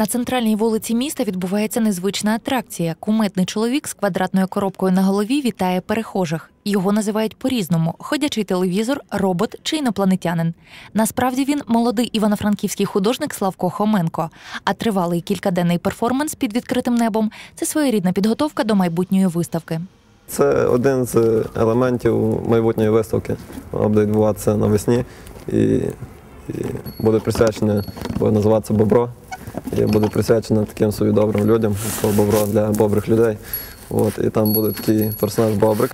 На центральній вулиці міста відбувається незвична атракція. Куметний чоловік з квадратною коробкою на голові вітає перехожих. Його називають по-різному: ходячий телевізор, робот чи інопланетянин. Насправді він молодий івано-франківський художник Славко Хоменко. А тривалий кількаденний перформанс під відкритим небом це своєрідна підготовка до майбутньої виставки. Це один з елементів майбутньої виставки. Вона буде відбуватися навесні і, і буде присвячена, буде називатися Бобро. І буде присвячена таким собі добрим людям, Бобро для добрих людей. От, і там буде такий персонаж Бобрик.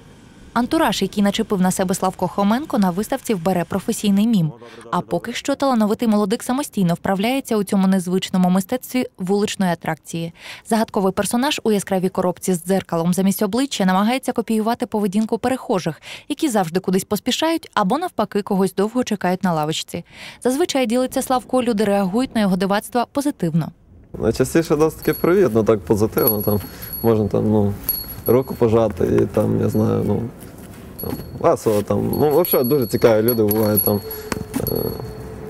Антураж, який начепив на себе Славко Хоменко, на виставці вбере професійний мім. А поки що талановитий молодик самостійно вправляється у цьому незвичному мистецтві вуличної атракції. Загадковий персонаж у яскравій коробці з дзеркалом замість обличчя намагається копіювати поведінку перехожих, які завжди кудись поспішають або навпаки когось довго чекають на лавочці. Зазвичай ділиться Славко, люди реагують на його дивацтва позитивно. Найчастіше досить таки привітно, так позитивно. Там можна там, ну, руку пожати і там, я знаю, ну, там, весело там. Ну, взагалі дуже цікаві люди бувають там. Е,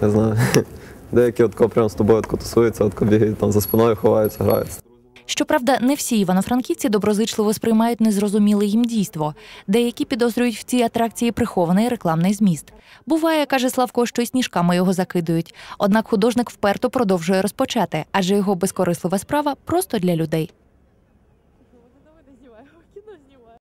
я знаю. Деякі от прямо з тобою от, тусуються, от бігають там за спиною, ховаються, граються. Щоправда, не всі івано-франківці доброзичливо сприймають незрозуміле їм дійство. Деякі підозрюють в цій атракції прихований рекламний зміст. Буває, каже Славко, що й сніжками його закидують. Однак художник вперто продовжує розпочати, адже його безкорислива справа просто для людей.